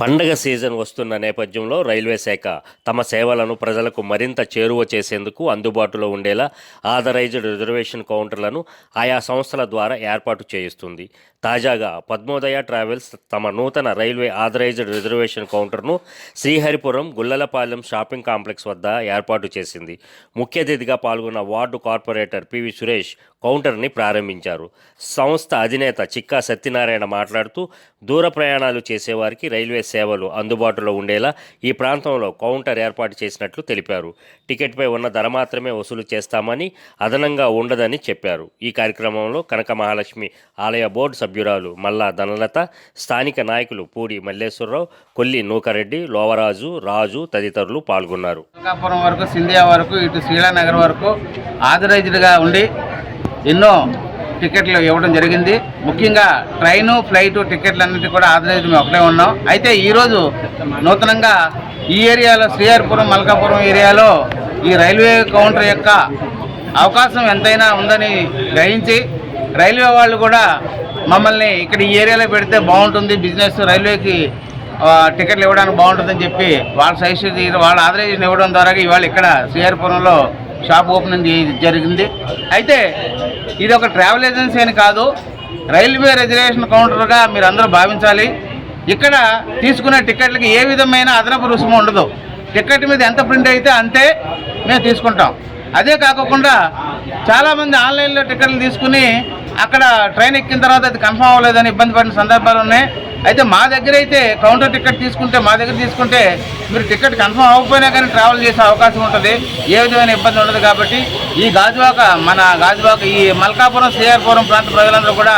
పండగ సీజన్ వస్తున్న నేపథ్యంలో రైల్వే శాఖ తమ సేవలను ప్రజలకు మరింత చేరువ చేసేందుకు అందుబాటులో ఉండేలా ఆథరైజ్డ్ రిజర్వేషన్ కౌంటర్లను ఆయా సంస్థల ద్వారా ఏర్పాటు చేయిస్తుంది. తాజాగా పద్మోదయ ట్రావెల్స్ తమ నూతన రైల్వే ఆథరైజ్డ్ రిజర్వేషన్ కౌంటర్ను శ్రీహరిపురం గుల్లలపాలెం షాపింగ్ కాంప్లెక్స్ వద్ద ఏర్పాటు చేసింది. ముఖ్య అతిథిగా పాల్గొన్న వార్డు కార్పొరేటర్ పివి సురేష్ కౌంటర్ని ప్రారంభించారు. సంస్థ అధినేత చిక్కా సత్యనారాయణ మాట్లాడుతూ దూర ప్రయాణాలు చేసేవారికి రైల్వే సేవలు అందుబాటులో ఉండేలా ఈ ప్రాంతంలో కౌంటర్ ఏర్పాటు చేసినట్లు తెలిపారు. టికెట్పై ఉన్న ధర మాత్రమే వసూలు చేస్తామని అదనంగా ఉండదని చెప్పారు. ఈ కార్యక్రమంలో కనక మహాలక్ష్మి ఆలయ బోర్డు సభ్యురాలు మల్లా ధనలత స్థానిక నాయకులు పూడి మల్లేశ్వరరావు కొల్లి నూకరెడ్డి లోవరాజు రాజు తదితరులు పాల్గొన్నారు. వరకు సింధియా వరకు ఇటు శ్రీలానగర్ వరకు ఆథరైజ్డ్గా ఉండి ఎన్నో టికెట్లు ఇవ్వడం జరిగింది. ముఖ్యంగా ట్రైను ఫ్లైట్ టికెట్లన్నిటి కూడా ఆదరించి మేము ఒకటే ఉన్నాం. అయితే ఈరోజు నూతనంగా ఈ ఏరియాలో శ్రీహరిపురం మల్కాపురం ఏరియాలో ఈ రైల్వే కౌంటర్ యొక్క అవకాశం ఎంతైనా ఉందని గ్రహించి రైల్వే వాళ్ళు కూడా మమ్మల్ని ఇక్కడ ఈ ఏరియాలో పెడితే బాగుంటుంది బిజినెస్ రైల్వేకి టికెట్లు ఇవ్వడానికి బాగుంటుందని చెప్పి వాళ్ళ సజెషన్ వాళ్ళ ఆదరేషన్ ఇవ్వడం ద్వారా ఇవాళ ఇక్కడ శ్రీహరిపురంలో షాప్ ఓపెనింగ్ జరిగింది. అయితే ఇది ఒక ట్రావెల్ ఏజెన్సీ అని కాదు రైల్వే రిజర్వేషన్ కౌంటర్గా మీరు అందరూ భావించాలి. ఇక్కడ తీసుకునే టికెట్లకి ఏ విధమైన అదనపు రుసుము ఉండదు. టికెట్ మీద ఎంత ప్రింట్ అయితే అంతే మేము తీసుకుంటాం. అదే కాకుండా చాలామంది ఆన్లైన్లో టికెట్లు తీసుకుని అక్కడ ట్రైన్ ఎక్కిన తర్వాత అది కన్ఫర్మ్ అవ్వలేదని ఇబ్బంది పడిన సందర్భాలు ఉన్నాయి. అయితే మా దగ్గర అయితే కౌంటర్ టికెట్ తీసుకుంటే మా దగ్గర తీసుకుంటే మీరు టికెట్ కన్ఫర్మ్ అవ్వకపోయినా కానీ ట్రావెల్ చేసే అవకాశం ఉంటుంది. ఏ విధమైన ఇబ్బంది ఉండదు కాబట్టి ఈ గాజువాక మన గాజువాక ఈ మల్కాపురం శ్రీహరిపురం ప్రాంత ప్రజలందరూ కూడా